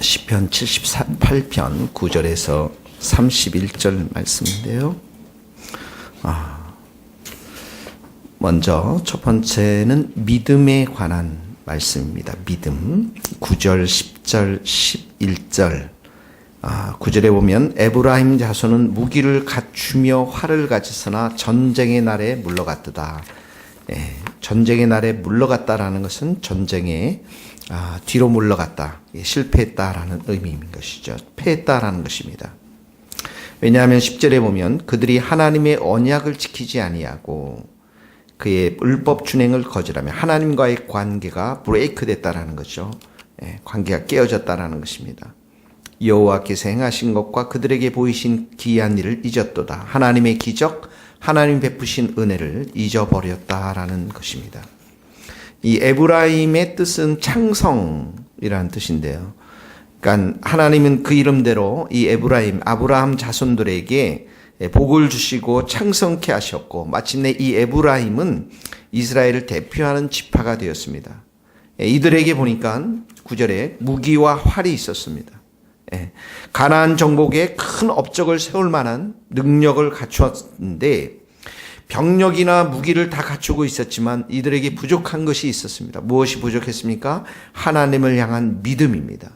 시편 78편 9절에서 31절 말씀인데요. 아, 먼저 첫 번째는 믿음에 관한 말씀입니다. 믿음. 9절, 10절, 11절. 아, 9절에 보면 에브라임 자손은 무기를 갖추며 활을 가졌으나 전쟁의 날에 물러갔다. 예, 전쟁의 날에 물러갔다라는 것은 전쟁에 아, 뒤로 물러갔다, 예, 실패했다라는 의미인 것이죠. 패했다라는 것입니다. 왜냐하면 10절에 보면 그들이 하나님의 언약을 지키지 아니하고 그의 율법 준행을 거절하며 하나님과의 관계가 브레이크 됐다라는 거죠. 예, 관계가 깨어졌다라는 것입니다. 여호와께서 행하신 것과 그들에게 보이신 기이한 일을 잊었도다. 하나님의 기적, 하나님 베푸신 은혜를 잊어버렸다라는 것입니다. 이 에브라임의 뜻은 창성이라는 뜻인데요. 그러니까 하나님은 그 이름대로 이 에브라임, 아브라함 자손들에게 복을 주시고 창성케 하셨고 마침내 이 에브라임은 이스라엘을 대표하는 지파가 되었습니다. 이들에게 보니까 구절에 무기와 활이 있었습니다. 예. 가나안 정복에 큰 업적을 세울 만한 능력을 갖추었는데 병력이나 무기를 다 갖추고 있었지만 이들에게 부족한 것이 있었습니다. 무엇이 부족했습니까? 하나님을 향한 믿음입니다.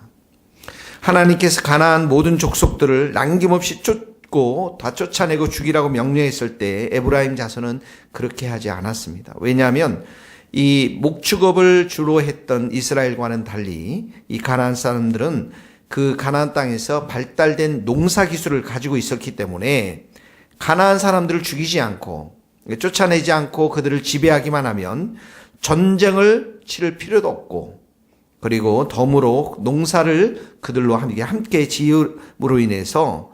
하나님께서 가나안 모든 족속들을 남김없이 쫓고 다 쫓아내고 죽이라고 명령했을 때 에브라임 자손은 그렇게 하지 않았습니다. 왜냐하면 이 목축업을 주로 했던 이스라엘과는 달리 이 가나안 사람들은 그 가나안 땅에서 발달된 농사 기술을 가지고 있었기 때문에 가나안 사람들을 죽이지 않고 쫓아내지 않고 그들을 지배하기만 하면 전쟁을 치를 필요도 없고 그리고 덤으로 농사를 그들로 함께 지음으로 인해서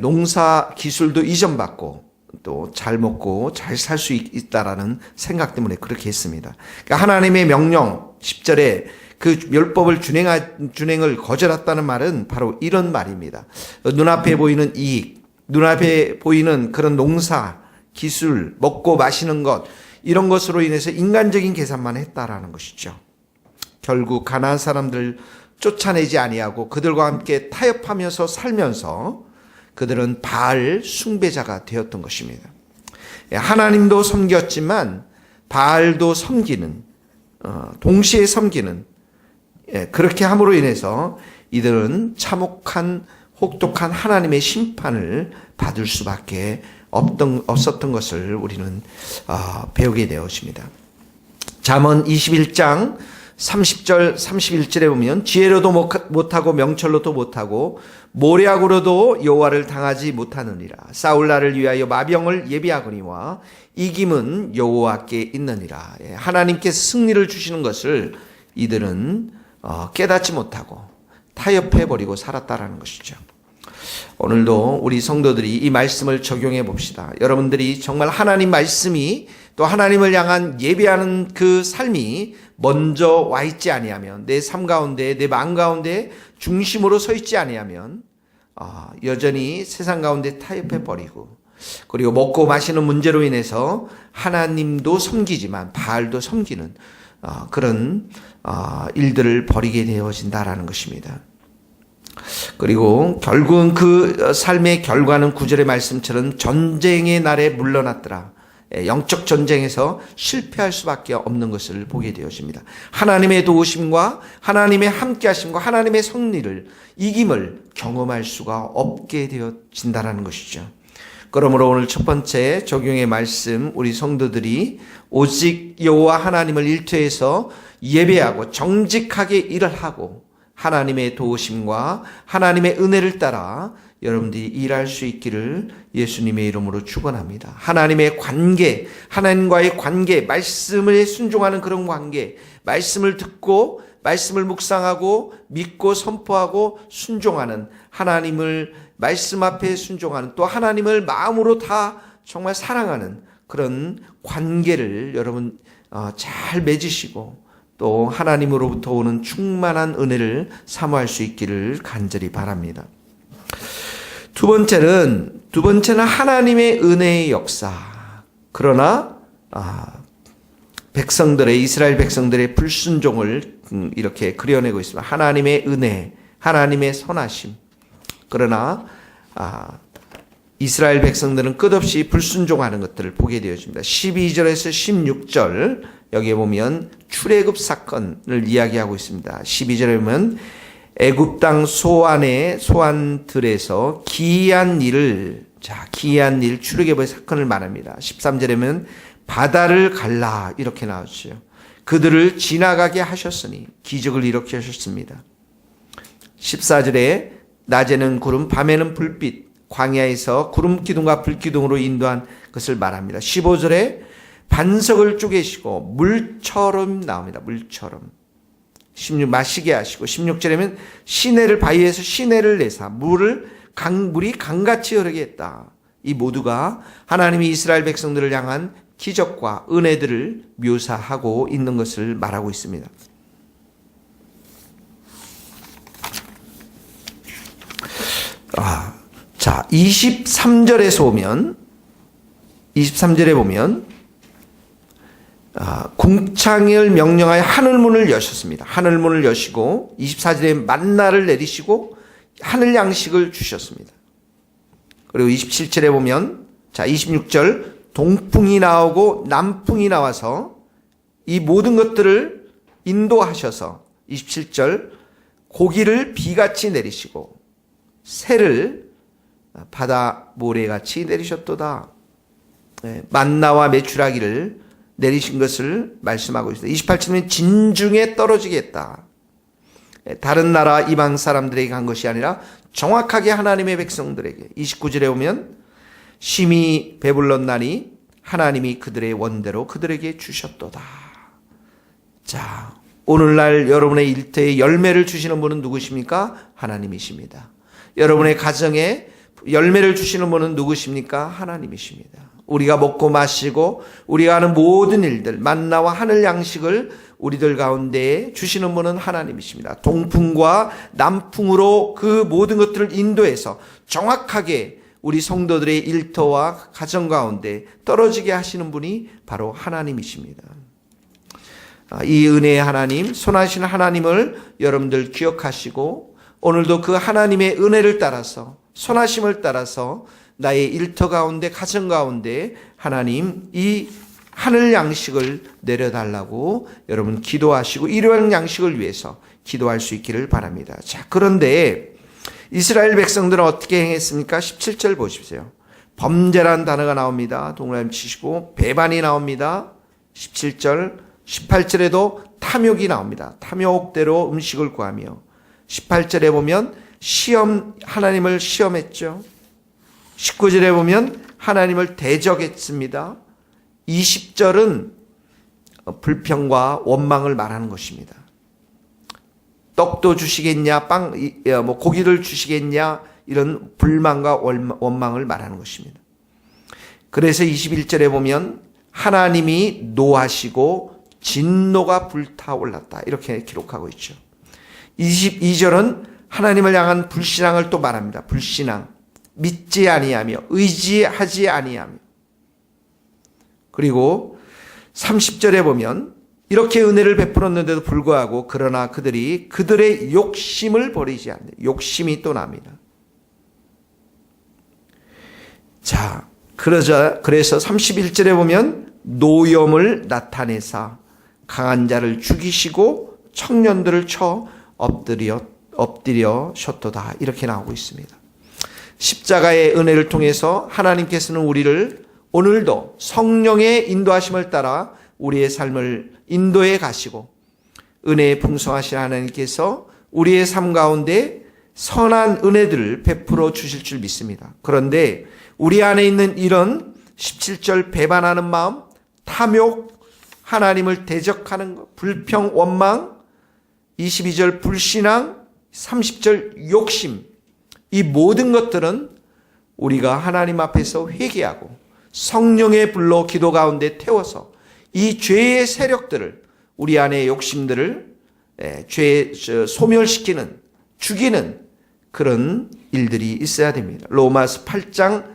농사 기술도 이전받고 또 잘 먹고 잘 살 수 있다라는 생각 때문에 그렇게 했습니다. 그러니까 하나님의 명령 10절에 그 멸법을 준행하, 준행을 거절했다는 말은 바로 이런 말입니다. 눈앞에 보이는 이익, 눈앞에 보이는 그런 농사, 기술, 먹고 마시는 것, 이런 것으로 인해서 인간적인 계산만 했다라는 것이죠. 결국 가난한 사람들 쫓아내지 아니하고 그들과 함께 타협하면서 살면서 그들은 바알 숭배자가 되었던 것입니다. 하나님도 섬겼지만 바알도 섬기는 어, 동시에 섬기는 예, 그렇게 함으로 인해서 이들은 참혹한 혹독한 하나님의 심판을 받을 수밖에 없던, 없었던 것을 우리는 어, 배우게 되었습니다. 잠언 21장 30절 31절에 보면 지혜로도 못하고 명철로도 못하고 모략으로도 여호와를 당하지 못하느니라 사울나를 위하여 마병을 예비하거니와 이김은 여호와께 있느니라 예, 하나님께서 승리를 주시는 것을 이들은 어, 깨닫지 못하고 타협해 버리고 살았다라는 것이죠. 오늘도 우리 성도들이 이 말씀을 적용해 봅시다. 여러분들이 정말 하나님 말씀이 또 하나님을 향한 예배하는 그 삶이 먼저 와 있지 아니하면 내 삶 가운데 내 마음 가운데 중심으로 서 있지 아니하면 어, 여전히 세상 가운데 타협해 버리고 그리고 먹고 마시는 문제로 인해서 하나님도 섬기지만 바알도 섬기는 어, 그런 어, 일들을 벌이게 되어진다라는 것입니다. 그리고 결국은 그 삶의 결과는 구절의 말씀처럼 전쟁의 날에 물러났더라. 예, 영적 전쟁에서 실패할 수밖에 없는 것을 보게 되어집니다. 하나님의 도우심과 하나님의 함께하심과 하나님의 성리를 이김을 경험할 수가 없게 되어진다라는 것이죠. 그러므로 오늘 첫 번째 적용의 말씀 우리 성도들이 오직 여호와 하나님을 일투해서 예배하고 정직하게 일을 하고 하나님의 도우심과 하나님의 은혜를 따라 여러분들이 일할 수 있기를 예수님의 이름으로 축원합니다. 하나님의 관계, 하나님과의 관계, 말씀을 순종하는 그런 관계, 말씀을 듣고 말씀을 묵상하고 믿고 선포하고 순종하는 하나님을 말씀 앞에 순종하는 또 하나님을 마음으로 다 정말 사랑하는 그런 관계를 여러분 어, 잘 맺으시고 또 하나님으로부터 오는 충만한 은혜를 사모할 수 있기를 간절히 바랍니다. 두 번째는 두 번째는 하나님의 은혜의 역사. 그러나 아, 백성들의 이스라엘 백성들의 불순종을 음, 이렇게 그려내고 있습니다. 하나님의 은혜, 하나님의 선하심. 그러나 아, 이스라엘 백성들은 끝없이 불순종하는 것들을 보게 되어집니다. 12절에서 16절 여기에 보면 출애굽 사건을 이야기하고 있습니다. 12절에 보면 애굽 땅 소안의 소안들에서 기이한 일을 자 기이한 일 출애굽의 사건을 말합니다. 13절에는 바다를 갈라 이렇게 나오죠. 그들을 지나가게 하셨으니 기적을 이렇게 하셨습니다. 14절에 낮에는 구름 밤에는 불빛 광야에서 구름 기둥과 불 기둥으로 인도한 것을 말합니다. 15절에 반석을 쪼개시고 물처럼 나옵니다. 물처럼. 16 마시게 하시고 16절에는 시내를 바위에서 시내를 내사 물을 강 물이 강같이 흐르게 했다. 이 모두가 하나님이 이스라엘 백성들을 향한 기적과 은혜들을 묘사하고 있는 것을 말하고 있습니다. 아, 자, 23절에서 보면 23절에 보면 아, 궁창을 명령하여 하늘문을 여셨습니다. 하늘문을 여시고 24절에 만나를 내리시고 하늘 양식을 주셨습니다. 그리고 27절에 보면 자 26절 동풍이 나오고 남풍이 나와서 이 모든 것들을 인도하셔서 27절 고기를 비같이 내리시고 새를 바다 모래같이 내리셨도다. 네, 만나와 메추라기를 내리신 것을 말씀하고 있습니다. 28절은 진중에 떨어지겠다. 네, 다른 나라 이방 사람들에게 간 것이 아니라 정확하게 하나님의 백성들에게 29절에 오면 심히 배불렀나니 하나님이 그들의 원대로 그들에게 주셨도다. 자, 오늘날 여러분의 일터에 열매를 주시는 분은 누구십니까? 하나님이십니다. 여러분의 가정에 열매를 주시는 분은 누구십니까? 하나님이십니다. 우리가 먹고 마시고 우리가 하는 모든 일들, 만나와 하늘 양식을 우리들 가운데 주시는 분은 하나님이십니다. 동풍과 남풍으로 그 모든 것들을 인도해서 정확하게 우리 성도들의 일터와 가정 가운데 떨어지게 하시는 분이 바로 하나님이십니다. 아, 이 은혜의 하나님, 손하신 하나님을 여러분들 기억하시고 오늘도 그 하나님의 은혜를 따라서 손하심을 따라서 나의 일터 가운데 가정 가운데 하나님 이 하늘 양식을 내려달라고 여러분 기도하시고 일요일 양식을 위해서 기도할 수 있기를 바랍니다. 자, 그런데 이스라엘 백성들은 어떻게 행했습니까? 17절 보십시오. 범죄란 단어가 나옵니다. 동그라미 치시고 배반이 나옵니다. 17절, 18절에도 탐욕이 나옵니다. 탐욕대로 음식을 구하며 18절에 보면 시험 하나님을 시험했죠. 19절에 보면 하나님을 대적했습니다. 20절은 불평과 원망을 말하는 것입니다. 떡도 주시겠냐, 빵, 뭐 고기를 주시겠냐, 이런 불만과 원망을 말하는 것입니다. 그래서 21절에 보면 하나님이 노하시고 진노가 불타올랐다. 이렇게 기록하고 있죠. 22절은 하나님을 향한 불신앙을 또 말합니다. 불신앙. 믿지 아니하며 의지하지 아니하며 그리고 30절에 보면 이렇게 은혜를 베풀었는데도 불구하고 그러나 그들이 그들의 욕심을 버리지 않는 욕심이 또 납니다. 자, 그러자 그래서 31절에 보면 노염을 나타내사 강한 자를 죽이시고 청년들을 쳐 엎드려 엎드려 셨도다 이렇게 나오고 있습니다. 십자가의 은혜를 통해서 하나님께서는 우리를 오늘도 성령의 인도하심을 따라 우리의 삶을 인도해 가시고 은혜에 풍성하신 하나님께서 우리의 삶 가운데 선한 은혜들을 베풀어 주실 줄 믿습니다. 그런데 우리 안에 있는 이런 17절 배반하는 마음, 탐욕, 하나님을 대적하는 것, 불평, 원망, 22절 불신앙, 30절 욕심, 이 모든 것들은 우리가 하나님 앞에서 회개하고 성령의 불로 기도 가운데 태워서 이 죄의 세력들을 우리 안의 욕심들을 예, 죄 소멸시키는 죽이는 그런 일들이 있어야 됩니다. 로마서 8장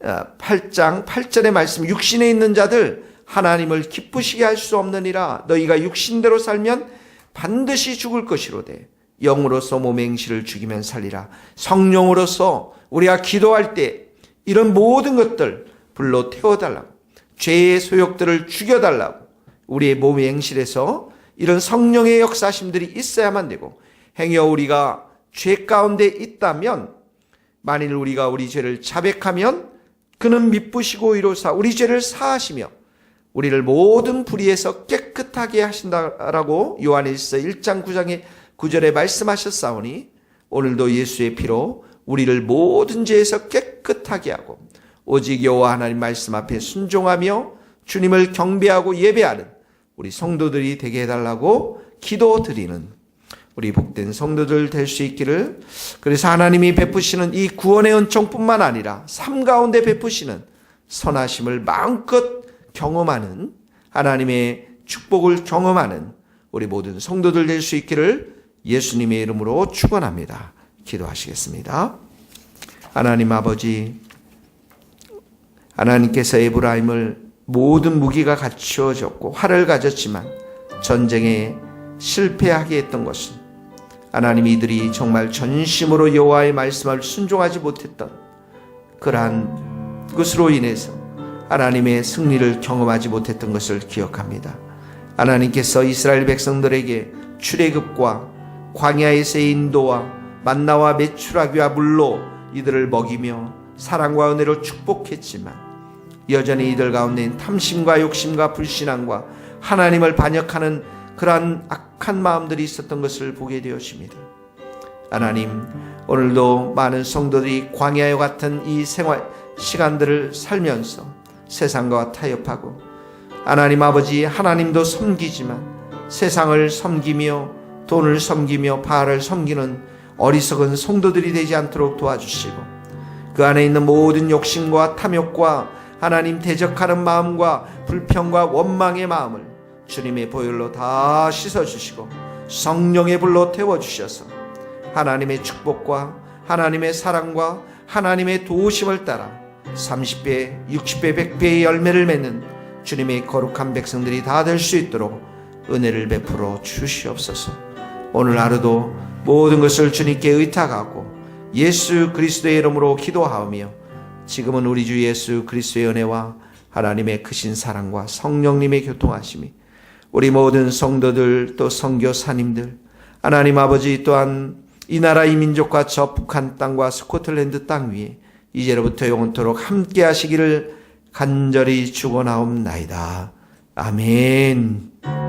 8장 8절의 말씀 육신에 있는 자들 하나님을 기쁘시게 할 수 없느니라. 너희가 육신대로 살면 반드시 죽을 것이로되 영으로서 몸의 행실을 죽이면 살리라. 성령으로서 우리가 기도할 때 이런 모든 것들 불로 태워달라고. 죄의 소욕들을 죽여달라고. 우리의 몸의 행실에서 이런 성령의 역사심들이 있어야만 되고 행여 우리가 죄 가운데 있다면 만일 우리가 우리 죄를 자백하면 그는 미쁘시고 이로사 우리 죄를 사하시며 우리를 모든 불의에서 깨끗하게 하신다라고 요한일서 1장 9장의 9절에 말씀하셨사오니 오늘도 예수의 피로 우리를 모든 죄에서 깨끗하게 하고 오직 여호와 하나님 말씀 앞에 순종하며 주님을 경배하고 예배하는 우리 성도들이 되게 해달라고 기도드리는 우리 복된 성도들 될 수 있기를 그래서 하나님이 베푸시는 이 구원의 은총뿐만 아니라 삶 가운데 베푸시는 선하심을 마음껏 경험하는 하나님의 축복을 경험하는 우리 모든 성도들 될 수 있기를 예수님의 이름으로 축원합니다. 기도하시겠습니다. 하나님 아버지 하나님께서 에브라임을 모든 무기가 갖추어졌고 활을 가졌지만 전쟁에 실패하게 했던 것은 하나님 이들이 정말 전심으로 여호와의 말씀을 순종하지 못했던 그러한 것으로 인해서 하나님의 승리를 경험하지 못했던 것을 기억합니다. 하나님께서 이스라엘 백성들에게 출애굽과 광야에서의 인도와 만나와 메추라기와 물로 이들을 먹이며 사랑과 은혜로 축복했지만 여전히 이들 가운데 탐심과 욕심과 불신앙과 하나님을 반역하는 그러한 악한 마음들이 있었던 것을 보게 되었습니다. 하나님, 오늘도 많은 성도들이 광야와 같은 이 생활 시간들을 살면서 세상과 타협하고 하나님 아버지 하나님도 섬기지만 세상을 섬기며 돈을 섬기며 바알을 섬기는 어리석은 성도들이 되지 않도록 도와주시고 그 안에 있는 모든 욕심과 탐욕과 하나님 대적하는 마음과 불평과 원망의 마음을 주님의 보혈로 다 씻어주시고 성령의 불로 태워주셔서 하나님의 축복과 하나님의 사랑과 하나님의 도우심을 따라 30배, 60배, 100배의 열매를 맺는 주님의 거룩한 백성들이 다 될 수 있도록 은혜를 베풀어 주시옵소서. 오늘 하루도 모든 것을 주님께 의탁하고 예수 그리스도의 이름으로 기도하며 지금은 우리 주 예수 그리스도의 은혜와 하나님의 크신 사랑과 성령님의 교통하심이 우리 모든 성도들 또 성교사님들 하나님 아버지 또한 이 나라 이 민족과 저 북한 땅과 스코틀랜드 땅 위에 이제로부터 영원토록 함께 하시기를 간절히 축원하옵나이다. 아멘.